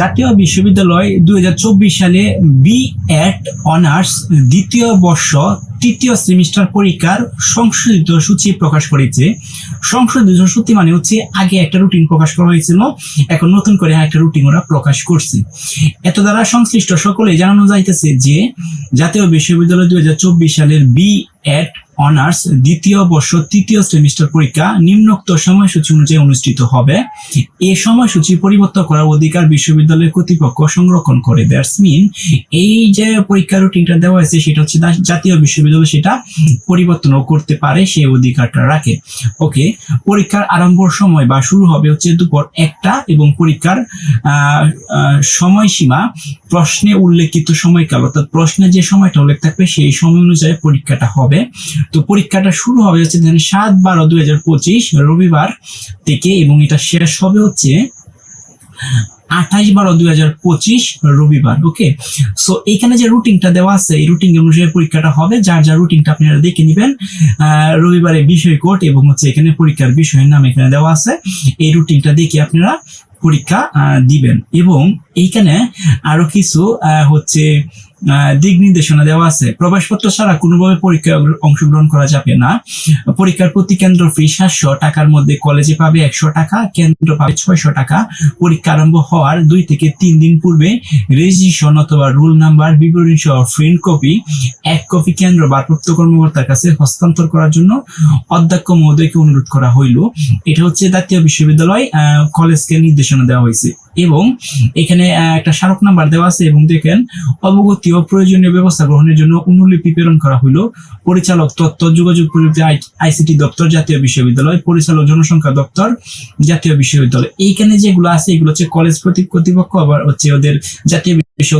জাতীয় বিশ্ববিদ্যালয় দু হাজার চব্বিশ সালে বি এড অনার্স দ্বিতীয় বর্ষ তৃতীয় সেমিস্টার পরীক্ষার সংশোধিত সূচি প্রকাশ করেছে। সংশোধিত সূচি মানে হচ্ছে আগে একটা রুটিন প্রকাশ করা হয়েছিল, এখন নতুন করে একটা রুটিন ওরা প্রকাশ করছে। এত দ্বারা সংশ্লিষ্ট সকলে জানানো যাইতেছে যে জাতীয় বিশ্ববিদ্যালয় দু হাজার চব্বিশ সালের বি এড অনার্স দ্বিতীয় বর্ষ তৃতীয় সেমিস্টার পরীক্ষা নিম্নোক্ত সময়সূচি অনুযায়ী অনুষ্ঠিত হবে। এই সময়সূচি পরিবর্তন করার অধিকার বিশ্ববিদ্যালয়ের কর্তৃপক্ষ সংরক্ষণ করে। দ্যাটস মিন এই যে পরীক্ষা রুটিনটা দেওয়া হয়েছে, সেটা হচ্ছে জাতীয় বিশ্ববিদ্যালয় সেটা পরিবর্তনও করতে পারে সেই অধিকারটা রাখে। ওকে পরীক্ষার আরম্ভর সময় বা শুরু হবে হচ্ছে দুপুর একটা এবং পরীক্ষার সময়সীমা প্রশ্নে উল্লেখিত সময়কাল, অর্থাৎ প্রশ্নে যে সময়টা উল্লেখ থাকবে, সেই সময় অনুযায়ী পরীক্ষাটা হবে। তো পরীক্ষাটা শুরু হবে হচ্ছে সাত বারো দুই হাজার পঁচিশ, রবিবার থেকে এবং এটা শেষ হবে হচ্ছে আঠাইশ বারো দুই হাজার পঁচিশ, রবিবার ওকে সো এখানে যে রুটিনটা দেওয়া আছে, এই রুটিন অনুযায়ী পরীক্ষাটা হবে। যার যার রুটিনটা আপনারা দেখে নেবেন রবিবারে বিষয় কোড এবং হচ্ছে এখানে পরীক্ষার বিষয়ের নাম এখানে দেওয়া আছে। এই রুটিনটা দেখে আপনারা পরীক্ষা দিবেন। এবং এইখানে আরও কিছু হচ্ছে দিক নির্দেশনা দেওয়া আছে। প্রবেশপত্র ছাড়া কোনোভাবে পরীক্ষায় অংশগ্রহণ করা যাবে না। পরীক্ষার প্রতি কেন্দ্র ফি সাতশো টাকার মধ্যে কলেজে পাবে একশো টাকা, কেন্দ্র পাবে ছয়শো টাকা। পরীক্ষা আরম্ভ হওয়ার দুই থেকে তিন দিন পূর্বে রেজিস্ট্রেশন অথবা রুল নাম্বার, বিবরণী সহ প্রিন্ট কপি, এক কপি কেন্দ্র ভারপ্রাপ্ত কর্মকর্তার কাছে হস্তান্তর করার জন্য অধ্যক্ষ মহোদয়কে অনুরোধ করা হইল। এটা হচ্ছে জাতীয় বিশ্ববিদ্যালয় কলেজকে নির্দেশনা দেওয়া হয়েছে। এবং এখানে একটা স্মারক নাম্বার দেওয়া আছে এবং দেখেন অবগতি ও প্রয়োজনীয় ব্যবস্থা গ্রহণের জন্য অনুলিপি প্রেরণ করা হইল। পরিচালক তথ্য যোগাযোগ প্রযুক্তি আইসিটি দপ্তর, জাতীয় বিশ্ববিদ্যালয়, পরিচালক জনসংখ্যা দপ্তর, জাতীয় বিশ্ববিদ্যালয়। এইখানে যেগুলো আছে, এগুলো হচ্ছে কলেজ কর্তৃপক্ষ, আবার হচ্ছে ওদের জাতীয় বিশ্ব